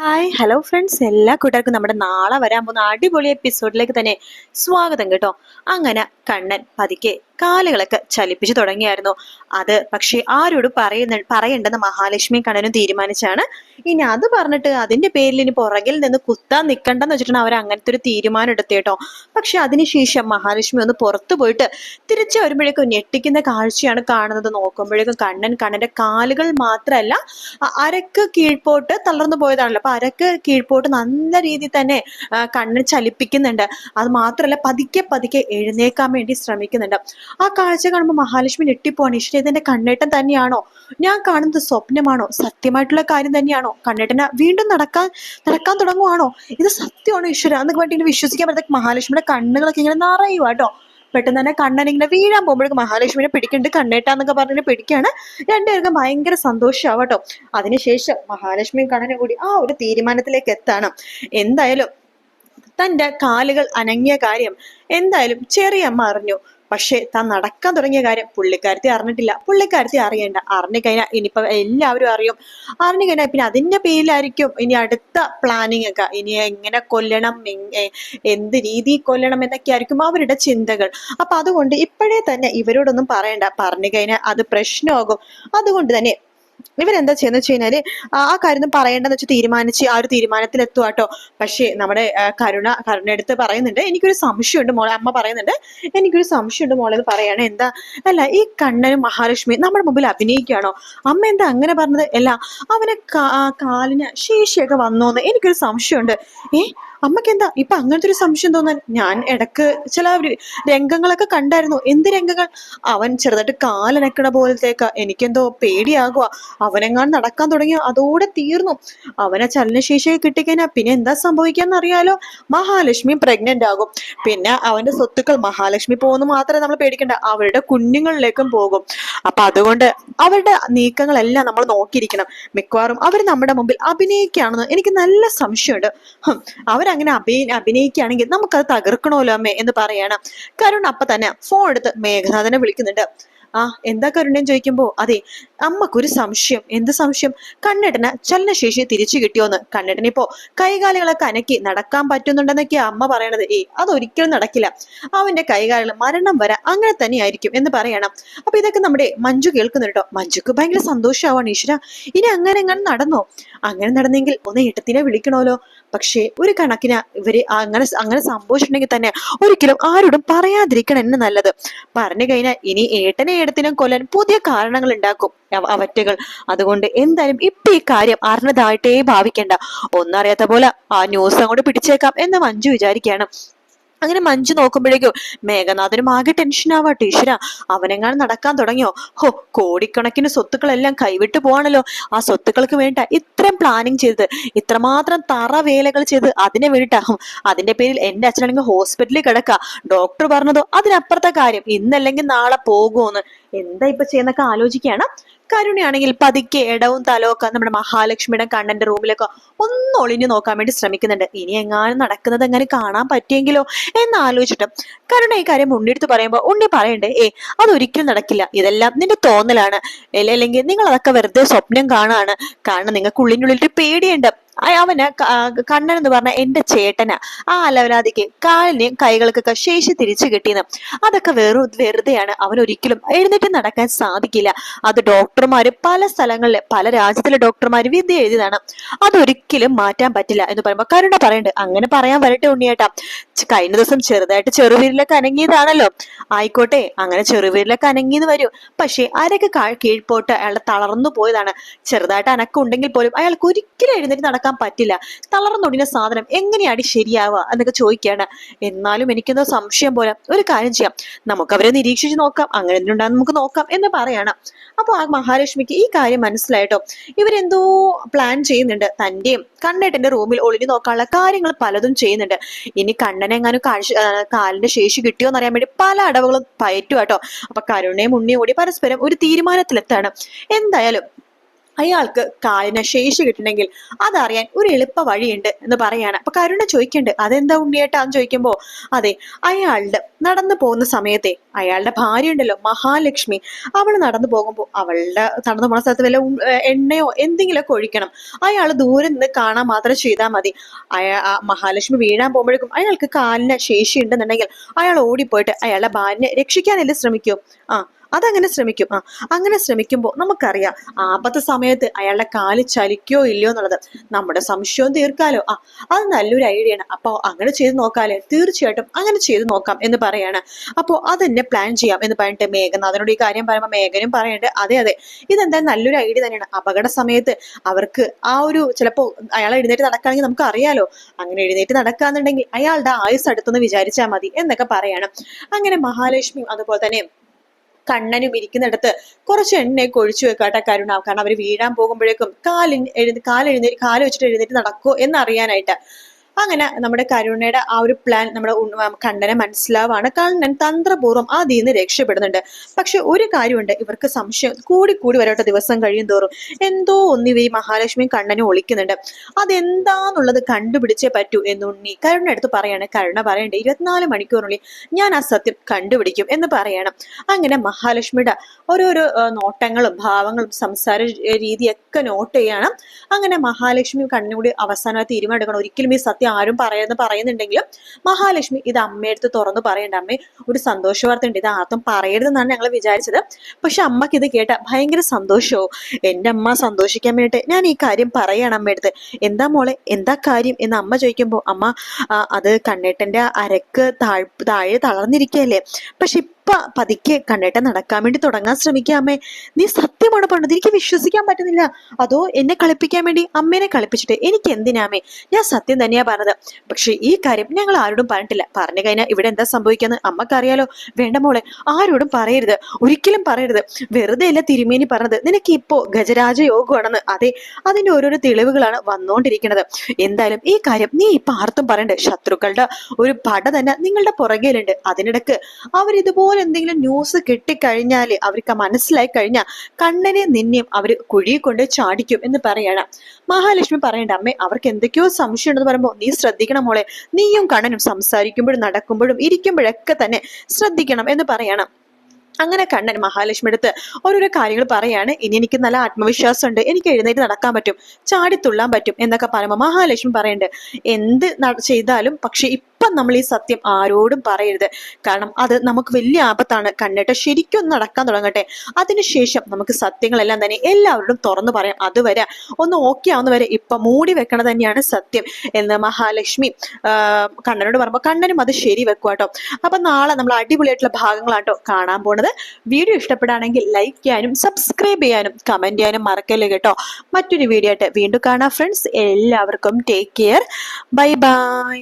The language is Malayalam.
ഹായ് ഹലോ ഫ്രണ്ട്സ് എല്ലാ കൂട്ടർക്കും നമ്മുടെ നാളെ വരാൻ പോകുന്ന അടിപൊളി എപ്പിസോഡിലേക്ക് തന്നെ സ്വാഗതം കേട്ടോ. അങ്ങനെ കണ്ണൻ പതുക്കെ കാലുകളൊക്കെ ചലിപ്പിച്ചു തുടങ്ങിയായിരുന്നു. അത് പക്ഷേ ആരോട് പറയുന്ന പറയേണ്ടെന്ന് മഹാലക്ഷ്മി കണ്ണനും തീരുമാനിച്ചാണ്. ഇനി അത് പറഞ്ഞിട്ട് അതിന്റെ പേരിൽ ഇനി പുറകിൽ നിന്ന് കുത്താൻ നിൽക്കണ്ടെന്ന് വെച്ചിട്ടാണ് അവർ അങ്ങനത്തെ ഒരു തീരുമാനം എടുത്തു കേട്ടോ. പക്ഷെ അതിനുശേഷം മഹാലക്ഷ്മി ഒന്ന് പുറത്തു പോയിട്ട് തിരിച്ചു വരുമ്പോഴേക്കും ഞെട്ടിക്കുന്ന കാഴ്ചയാണ് കാണുന്നത്. നോക്കുമ്പോഴേക്കും കണ്ണൻ കണ്ണന്റെ കാലുകൾ മാത്രമല്ല അരക്ക് കീഴ്പോട്ട് തളർന്നു പോയതാണല്ലോ. അപ്പൊ അരക്ക് കീഴ്പോട്ട് നല്ല രീതിയിൽ തന്നെ കണ്ണൻ കണ്ണ് ചലിപ്പിക്കുന്നുണ്ട്. അത് മാത്രമല്ല പതുക്കെ പതുക്കെ എഴുന്നേക്കാൻ വേണ്ടി ശ്രമിക്കുന്നുണ്ട്. ആ കാഴ്ച കാണുമ്പോൾ മഹാലക്ഷ്മി ഞെട്ടിപ്പോവാണ്. ഈശ്വര ഇതെന്റെ കണ്ണേട്ടൻ തന്നെയാണോ? ഞാൻ കാണുന്നത് സ്വപ്നമാണോ? സത്യമായിട്ടുള്ള കാര്യം തന്നെയാണോ? കണ്ണേട്ടനെ വീണ്ടും നടക്കാൻ നടക്കാൻ തുടങ്ങുവാണോ? ഇത് സത്യമാണോ ഈശ്വര? എന്നൊക്കെ വേണ്ടി ഇങ്ങനെ വിശ്വസിക്കാൻ പറ്റാത്ത മഹാലക്ഷ്മിയുടെ കണ്ണുകളൊക്കെ ഇങ്ങനെ നിറയുക കേട്ടോ. പെട്ടെന്ന് തന്നെ കണ്ണൻ ഇങ്ങനെ വീഴാൻ പോകുമ്പോഴേക്കും മഹാലക്ഷ്മിനെ പിടിക്കുന്നുണ്ട് കണ്ണേട്ടാന്നൊക്കെ പറഞ്ഞിട്ട് പിടിക്കുകയാണ്. രണ്ടുപേർക്കും ഭയങ്കര സന്തോഷമാവും കേട്ടോ. അതിനുശേഷം മഹാലക്ഷ്മിയും കണ്ണനും കൂടി ആ ഒരു തീരുമാനത്തിലേക്ക് എത്താണ്. എന്തായാലും തന്റെ കാലുകൾ അനങ്ങിയ കാര്യം എന്തായാലും ചെറിയമ്മ അറിഞ്ഞു. പക്ഷേ താൻ നടക്കാൻ തുടങ്ങിയ കാര്യം പുള്ളിക്കാരത്തി അറിഞ്ഞിട്ടില്ല. പുള്ളിക്കാരത്തി അറിയേണ്ട. അറിഞ്ഞു കഴിഞ്ഞാൽ ഇനിയിപ്പോ എല്ലാവരും അറിയും. അറിഞ്ഞു കഴിഞ്ഞാൽ പിന്നെ അതിന്റെ പേരിലായിരിക്കും ഇനി അടുത്ത പ്ലാനിങ് ഒക്കെ. ഇനി എങ്ങനെ കൊല്ലണം എന്ത് രീതി കൊല്ലണം എന്നൊക്കെ ആയിരിക്കും അവരുടെ ചിന്തകൾ. അപ്പൊ അതുകൊണ്ട് ഇപ്പോഴേ തന്നെ ഇവരോടൊന്നും പറയണ്ട. പറഞ്ഞു കഴിഞ്ഞാൽ അത് പ്രശ്നമാകും. അതുകൊണ്ട് തന്നെ ഇവരെന്താ ചെയ്യുന്ന വെച്ച് കഴിഞ്ഞാൽ ആ കാര്യം പറയേണ്ടെന്ന് വെച്ച് തീരുമാനിച്ച് ആ ഒരു തീരുമാനത്തിൽ എത്തുക കേട്ടോ പക്ഷേ നമ്മുടെ കരുണ കരുണ എടുത്ത് പറയുന്നുണ്ട് എനിക്കൊരു സംശയമുണ്ട് മോളെ അമ്മ പറയുന്നുണ്ട് എനിക്കൊരു സംശയമുണ്ട് മോളെ എന്ന് പറയാണ്. എന്താ? അല്ല ഈ കണ്ണനും മഹാലക്ഷ്മി നമ്മുടെ മുമ്പിൽ അഭിനയിക്കുകയാണോ? അമ്മ എന്താ അങ്ങനെ പറഞ്ഞത്? അല്ല അവനെ കാലിന് ശേഷിയൊക്കെ വന്നോന്ന് എനിക്കൊരു സംശയമുണ്ട്. ഏ? അമ്മയ്ക്ക് എന്താ ഇപ്പൊ അങ്ങനത്തെ ഒരു സംശയം തോന്നാൻ ഞാൻ ഇടയ്ക്ക് ചില രംഗങ്ങളൊക്കെ കണ്ടായിരുന്നു. എന്ത് രംഗങ്ങൾ? അവൻ ചെറുതായിട്ട് കാലനക്കണ പോലത്തേക്ക. എനിക്കെന്തോ പേടിയാകുക അവനെങ്ങാൻ നടക്കാൻ തുടങ്ങിയ അതോടെ തീർന്നു. അവനെ ചലനശേഷിയൊക്കെ കിട്ടിക്കഴിഞ്ഞാൽ പിന്നെ എന്താ സംഭവിക്കാന്ന് അറിയാലോ മഹാലക്ഷ്മി പ്രഗ്നന്റ് ആകും. പിന്നെ അവന്റെ സ്വത്തുക്കൾ മഹാലക്ഷ്മി പോകുന്നു മാത്രമേ നമ്മൾ പേടിക്കണ്ട. അവരുടെ കുഞ്ഞുങ്ങളിലേക്കും പോകും. അപ്പൊ അതുകൊണ്ട് അവരുടെ നീക്കങ്ങളെല്ലാം നമ്മൾ നോക്കിയിരിക്കണം. മിക്കവാറും അവർ നമ്മുടെ മുമ്പിൽ അഭിനയിക്കുകയാണെന്ന് എനിക്ക് നല്ല സംശയമുണ്ട്. ഹും, അവരങ്ങനെ അഭിന അഭിനയിക്കുകയാണെങ്കിൽ നമുക്കത് തകർക്കണമല്ലോ അമ്മേ എന്ന് പറയാണ്. കരുൺ അപ്പൊ തന്നെ ഫോൺ എടുത്ത് മേഘനാഥനെ വിളിക്കുന്നുണ്ട്. ആ എന്താ കരുണ്യം ചോദിക്കുമ്പോ അതെ അമ്മക്കൊരു സംശയം. എന്ത് സംശയം? കണ്ണേട്ടന് ചലനശേഷി തിരിച്ചു കിട്ടിയോന്ന്. കണ്ണേട്ടന് ഇപ്പോ കൈകാലുകളൊക്കെ അനക്കി നടക്കാൻ പറ്റുന്നുണ്ടെന്നൊക്കെയാ അമ്മ പറയണത്. ഏയ് അതൊരിക്കലും നടക്കില്ല. അവന്റെ കൈകാലുകൾ മരണം വരെ അങ്ങനെ തന്നെയായിരിക്കും എന്ന് പറയണം. അപ്പൊ ഇതൊക്കെ നമ്മുടെ മഞ്ജു കേൾക്കുന്നുണ്ടോ മഞ്ജുക്ക് ഭയങ്കര സന്തോഷമാവാണ് ഈശ്വര. ഇനി അങ്ങനെ അങ്ങനെ നടന്നോ? അങ്ങനെ നടന്നെങ്കിൽ ഒന്ന് ഏട്ടത്തിനെ വിളിക്കണമല്ലോ. പക്ഷേ ഒരു കണക്കിന് ഇവർ അങ്ങനെ അങ്ങനെ സംഭവിച്ചിട്ടുണ്ടെങ്കിൽ തന്നെ ഒരിക്കലും ആരോടും പറയാതിരിക്കണം എന്ന് നല്ലത്. പറഞ്ഞു കഴിഞ്ഞാൽ ഇനി ഏട്ടനെ ഏടത്തിനും കൊല്ലാൻ പുതിയ കാരണങ്ങൾ ഉണ്ടാക്കും അവറ്റകൾ. അതുകൊണ്ട് എന്തായാലും ഇപ്പൊ ഈ കാര്യം അറിഞ്ഞതായിട്ടേ ഭാവിക്കേണ്ട. ഒന്നറിയാത്ത പോലെ ആ ന്യൂസ് അങ്ങോട്ട് പിടിച്ചേക്കാം എന്ന് മഞ്ജു വിചാരിക്കുകയാണ്. അങ്ങനെ മഞ്ജു നോക്കുമ്പോഴേക്കും മേഘനാഥനും ആകെ ടെൻഷൻ ആവാട്ടെ ഈശ്വര അവനെങ്ങാനും നടക്കാൻ തുടങ്ങിയോ? ഹോ കോടിക്കണക്കിന് സ്വത്തുക്കളെല്ലാം കൈവിട്ട് പോവാണല്ലോ. ആ സ്വത്തുക്കൾക്ക് വേണ്ട ഇത്രയും പ്ലാനിങ് ചെയ്ത് ഇത്രമാത്രം തറ വേലകൾ ചെയ്ത് അതിനെ വേണ്ടിട്ടാകും അതിന്റെ പേരിൽ എന്റെ അച്ഛനാണെങ്കിൽ ഹോസ്പിറ്റലിൽ കിടക്കുക ഡോക്ടർ പറഞ്ഞതോ? അതിനപ്പുറത്തെ കാര്യം. ഇന്നല്ലെങ്കിൽ നാളെ പോകുമെന്ന് എന്താ ഇപ്പൊ ചെയ്യുന്നൊക്കെ ആലോചിക്കുകയാണ്. കരുണയാണെങ്കിൽ പതുക്കെ ഇടവും തലവും ഒക്കെ നമ്മുടെ മഹാലക്ഷ്മിയുടെ കണ്ണന്റെ റൂമിലൊക്കെ ഒന്ന് ഒളിഞ്ഞു നോക്കാൻ വേണ്ടി ശ്രമിക്കുന്നുണ്ട്. ഇനി എങ്ങാനും നടക്കുന്നത് എങ്ങനെ കാണാൻ പറ്റിയെങ്കിലോ എന്ന് ആലോചിച്ചിട്ട് കരുണ ഈ കാര്യം ഉണ്ണിയെടുത്ത് പറയുമ്പോൾ ഉണ്ണി പറയണ്ടേ? ഏ അതൊരിക്കലും നടക്കില്ല. ഇതെല്ലാം നിന്റെ തോന്നലാണ്. അല്ലെ- അല്ലെങ്കിൽ നിങ്ങൾ അതൊക്കെ വെറുതെ സ്വപ്നം കാണാണ്. കാരണം നിങ്ങൾക്ക് ഉള്ളിനുള്ളിൽ പേടിയുണ്ട്. അവന് കണ്ണൻ എന്ന് പറഞ്ഞ എന്റെ ചേട്ടന് ആ അലവലാതിക്ക് കാലിനെയും കൈകൾക്കൊക്കെ ശേഷി തിരിച്ചു കിട്ടിയെന്ന്. അതൊക്കെ വെറു വെറുതെയാണ് അവൻ ഒരിക്കലും എഴുന്നേറ്റ് നടക്കാൻ സാധിക്കില്ല. അത് ഡോക്ടർമാര് പല സ്ഥലങ്ങളിലെ പല രാജ്യത്തിലെ ഡോക്ടർമാര് വിദ്യ എഴുതിയതാണ്. അതൊരിക്കലും മാറ്റാൻ പറ്റില്ല എന്ന് പറയുമ്പോ കരുണ പറയണ്ട് അങ്ങനെ പറയാൻ വരട്ടെ ഉണ്ണിയേട്ടാ. കഴിഞ്ഞ ദിവസം ചെറുതായിട്ട് ചെറുവീരിലൊക്കെ അനങ്ങിയതാണല്ലോ ആയിക്കോട്ടെ അങ്ങനെ ചെറുവീരിലൊക്കെ അനങ്ങിയെന്ന് വരും. പക്ഷേ ആരൊക്കെ കീഴ്പോട്ട് അയാളുടെ തളർന്നു പോയതാണ്. ചെറുതായിട്ട് അനക്കം ഉണ്ടെങ്കിൽ പോലും അയാൾക്ക് ഒരിക്കലും എഴുന്നേറ്റ് നടക്കാൻ പറ്റില്ല. തളർന്നൊടിഞ്ഞ സാധനം എങ്ങനെയാണ് ശരിയാവുക എന്നൊക്കെ ചോദിക്കുകയാണ്. എന്നാലും എനിക്കെന്തോ സംശയം പോലെ ഒരു കാര്യം ചെയ്യാം. നമുക്ക് അവരെ നിരീക്ഷിച്ച് നോക്കാം. അങ്ങനെ എന്തുണ്ടാകും നമുക്ക് നോക്കാം എന്ന് പറയണം. അപ്പോൾ ആ മഹാലക്ഷ്മിക്ക് ഈ കാര്യം മനസ്സിലായിട്ടോ? ഇവരെന്തോ പ്ലാൻ ചെയ്യുന്നുണ്ട്. തന്റെയും കണ്ണേട്ടന്റെ റൂമിൽ ഒളിഞ്ഞു നോക്കാനുള്ള കാര്യങ്ങൾ പലതും ചെയ്യുന്നുണ്ട്. ഇനി കണ്ണനെങ്ങാനും കാഴ്ച കാലിന്റെ ശേഷി കിട്ടിയോ എന്നറിയാൻ വേണ്ടി പല അടവുകളും പയറ്റുവാട്ടോ. അപ്പൊ കരുണയും ഉണ്ണിയും കൂടി പരസ്പരം ഒരു തീരുമാനത്തിലെത്താണ്. എന്തായാലും അയാൾക്ക് കാലിന് ശേഷി കിട്ടണമെങ്കിൽ അതറിയാൻ ഒരു എളുപ്പ വഴിയുണ്ട് എന്ന് പറയാണ്. അപ്പൊ കരുണ ചോദിക്കണ്ട് അതെന്താ ഉണ്ണിയേട്ടാന്ന് ചോദിക്കുമ്പോ അതെ അയാളുടെ നടന്നു പോകുന്ന സമയത്തെ അയാളുടെ ഭാര്യ ഉണ്ടല്ലോ മഹാലക്ഷ്മി അവൾ നടന്നു പോകുമ്പോൾ അവളുടെ നടന്നു പോകുന്ന സ്ഥലത്ത് വല്ല എണ്ണയോ എന്തെങ്കിലുമൊക്കെ ഒഴിക്കണം. അയാൾ ദൂരെ നിന്ന് കാണാൻ മാത്രം ചെയ്താൽ മതി. അയാ മഹാലക്ഷ്മി വീഴാൻ പോകുമ്പോഴേക്കും അയാൾക്ക് കാലിന് ശേഷി ഉണ്ടെന്നുണ്ടെങ്കിൽ അയാൾ ഓടിപ്പോയിട്ട് അയാളുടെ ഭാര്യനെ രക്ഷിക്കാനല്ലേ ശ്രമിക്കൂ? ആ അതങ്ങനെ ശ്രമിക്കും. ആ അങ്ങനെ ശ്രമിക്കുമ്പോൾ നമുക്കറിയാം ആപത്ത് സമയത്ത് അയാളുടെ കാൽ ചലിക്കോ ഇല്ലയോ എന്നുള്ളത് നമ്മുടെ സംശയവും തീർക്കാലോ. ആ അത് നല്ലൊരു ഐഡിയ ആണ്. അപ്പോൾ അങ്ങനെ ചെയ്ത് നോക്കാലേ? തീർച്ചയായിട്ടും അങ്ങനെ ചെയ്ത് നോക്കാം എന്ന് പറയാണ്. അപ്പോൾ അതെന്നെ പ്ലാൻ ചെയ്യാം എന്ന് പറഞ്ഞിട്ട് മേഘനാഥനോട് ഈ കാര്യം പറയുമ്പോൾ മേഘനും പറയുന്നുണ്ട് അതെ അതെ ഇതെന്തായാലും നല്ലൊരു ഐഡിയ തന്നെയാണ്. അപകട സമയത്ത് അവർക്ക് ആ ഒരു ചിലപ്പോൾ അയാളെ എഴുന്നേറ്റ് നടക്കുകയാണെങ്കിൽ നമുക്ക് അറിയാലോ അങ്ങനെ എഴുന്നേറ്റ് നടക്കാന്നുണ്ടെങ്കിൽ അയാളുടെ ആയുസ് അടുത്തെന്ന് വിചാരിച്ചാൽ മതി എന്നൊക്കെ പറയാണ്. അങ്ങനെ മഹാലക്ഷ്മിയും അതുപോലെ തന്നെ കണ്ണനും ഇരിക്കുന്നിടത്ത് കുറച്ച് എണ്ണയൊക്കെ ഒഴിച്ചു വെക്കാട്ടെ കരുണ. കാരണം അവർ വീഴാൻ പോകുമ്പോഴേക്കും കാലിൻ എഴുതി കാലെഴുന്നേറ്റ് കാൽ വെച്ചിട്ട് എഴുന്നേറ്റ് നടക്കുമോ എന്നറിയാനായിട്ട്. അങ്ങനെ നമ്മുടെ കരുണയുടെ ആ ഒരു പ്ലാൻ നമ്മുടെ കണ്ണനെ മനസ്സിലാവാണ്. കണ്ണൻ തന്ത്രപൂർവം അതിൽ നിന്ന് രക്ഷപ്പെടുന്നുണ്ട്. പക്ഷെ ഒരു കാര്യമുണ്ട്. ഇവർക്ക് സംശയം കൂടി കൂടി വരട്ടെ ദിവസം കഴിയും തോറും. എന്തോ ഒന്നിവ ഈ മഹാലക്ഷ്മിയും കണ്ണനും ഒളിക്കുന്നുണ്ട്. അതെന്താന്നുള്ളത് കണ്ടുപിടിച്ചേ പറ്റൂ എന്ന് ഉണ്ണി കരുണ എടുത്ത് പറയാണ്. കരുണ പറയണ്ടേ ഇരുപത്തിനാല് മണിക്കൂറിനുള്ളിൽ ഞാൻ ആ സത്യം കണ്ടുപിടിക്കും എന്ന് പറയണം. അങ്ങനെ മഹാലക്ഷ്മിയുടെ ഓരോരോ നോട്ടങ്ങളും ഭാവങ്ങളും സംസാര രീതിയൊക്കെ നോട്ട് ചെയ്യണം. അങ്ങനെ മഹാലക്ഷ്മി കണ്ണുകൂടി തീരുമാനം എടുക്കണം. ഒരിക്കലും ഈ സത്യം ആരും പറയുന്നത് പറയുന്നുണ്ടെങ്കിലും മഹാലക്ഷ്മി ഇത് അമ്മയടുത്ത് തുറന്നു പറയണ്ട. അമ്മേ ഒരു സന്തോഷവാർത്ത ഉണ്ട് ഇത് ആർത്തും പറയരുതെന്നാണ് ഞങ്ങൾ വിചാരിച്ചത്. പക്ഷെ അമ്മയ്ക്ക് ഇത് കേട്ട ഭയങ്കര സന്തോഷവും. എന്റെ അമ്മ സന്തോഷിക്കാൻ വേണ്ടിയിട്ട് ഞാൻ ഈ കാര്യം പറയണം അമ്മയടുത്ത്. എന്താ മോളെ എന്താ കാര്യം എന്ന് അമ്മ ചോദിക്കുമ്പോൾ അമ്മ അത് കണ്ണേട്ടന്റെ അരക്ക് താഴ് താഴെ തളർന്നിരിക്കുകയല്ലേ? പക്ഷെ ഇപ്പൊ പതുക്കെ കണ്ണേട്ടൻ നടക്കാൻ വേണ്ടി തുടങ്ങാൻ ശ്രമിക്കാമേ നീ സത്യമാണ് പറഞ്ഞത്. എനിക്ക് വിശ്വസിക്കാൻ പറ്റുന്നില്ല. അതോ എന്നെ കളിപ്പിക്കാൻ വേണ്ടി അമ്മേനെ കളിപ്പിച്ചിട്ട് എനിക്ക് എന്തിനാമേ ഞാൻ സത്യം തന്നെയാ പറഞ്ഞത്. പക്ഷെ ഈ കാര്യം ഞങ്ങൾ ആരോടും പറഞ്ഞിട്ടില്ല. പറഞ്ഞു കഴിഞ്ഞാൽ ഇവിടെ എന്താ സംഭവിക്കാന്ന് അമ്മക്കറിയാലോ. വേണ്ട മോളെ ആരോടും പറയരുത്. ഒരിക്കലും പറയരുത്. വെറുതെ അല്ല തിരുമേനി പറഞ്ഞത്? നിനക്ക് ഇപ്പോ ഗജരാജ യോഗമാണെന്ന് അതെ അതിന്റെ ഓരോരോ തെളിവുകളാണ് വന്നുകൊണ്ടിരിക്കുന്നത് എന്തായാലും ഈ കാര്യം നീ ഇപ്പൊ ആർത്തും പറയണ്ട. ശത്രുക്കളുടെ ഒരു പട തന്നെ നിങ്ങളുടെ പുറകിലുണ്ട്. അതിനിടക്ക് അവരിതുപോലെ എന്തെങ്കിലും ന്യൂസ് കിട്ടിക്കഴിഞ്ഞാൽ അവർക്ക് മനസ്സിലായി കഴിഞ്ഞാൽ കണ്ണനെ നിന്നെയും അവർ കുഴിയിൽ കൊണ്ട് ചാടിക്കും എന്ന് പറയണം. മഹാലക്ഷ്മി പറയേണ്ട അമ്മേ അവർക്ക് എന്തൊക്കെയോ സംശയം ഉണ്ടെന്ന് പറയുമ്പോൾ നീ ശ്രദ്ധിക്കണം മോളെ. നീയും കണ്ണനും സംസാരിക്കുമ്പോഴും നടക്കുമ്പോഴും ഇരിക്കുമ്പോഴൊക്കെ തന്നെ ശ്രദ്ധിക്കണം എന്ന് പറയണം. അങ്ങനെ കണ്ണൻ മഹാലക്ഷ്മി അടുത്ത് ഓരോരോ കാര്യങ്ങൾ പറയാണ്. ഇനി എനിക്ക് നല്ല ആത്മവിശ്വാസം ഉണ്ട് എനിക്ക് എഴുന്നേറ്റ് നടക്കാൻ പറ്റും. ചാടിത്തുള്ളാൻ പറ്റും. എന്നൊക്കെ പറയുമ്പോൾ മഹാലക്ഷ്മി പറയുന്നുണ്ട് എന്ത് ചെയ്താലും പക്ഷെ ഇപ്പം നമ്മൾ ഈ സത്യം ആരോടും പറയരുത്. കാരണം അത് നമുക്ക് വലിയ ആപത്താണ്. കണ്ണിട്ട് ശരിക്കും നടക്കാൻ തുടങ്ങട്ടെ. അതിനുശേഷം നമുക്ക് സത്യങ്ങളെല്ലാം തന്നെ എല്ലാവരോടും തുറന്നു പറയാം. അതുവരെ ഒന്ന് ഓക്കെ ആവുന്നവരെ ഇപ്പൊ മൂടി വെക്കണ തന്നെയാണ് സത്യം എന്ന് മഹാലക്ഷ്മി കണ്ണനോട് പറയുമ്പോൾ കണ്ണനും അത് ശരി വെക്കുവാട്ടോ അപ്പൊ നാളെ നമ്മൾ അടിപൊളിയായിട്ടുള്ള ഭാഗങ്ങളാട്ടോ കാണാൻ പോണത്. വീഡിയോ ഇഷ്ടപ്പെടുകയാണെങ്കിൽ ലൈക്ക് ചെയ്യാനും സബ്സ്ക്രൈബ് ചെയ്യാനും കമന്റ് ചെയ്യാനും മറക്കല്ലേ കേട്ടോ. മറ്റൊരു വീഡിയോ ആയിട്ട് വീണ്ടും കാണാം ഫ്രണ്ട്സ് എല്ലാവർക്കും ടേക്ക് കെയർ ബൈ ബൈ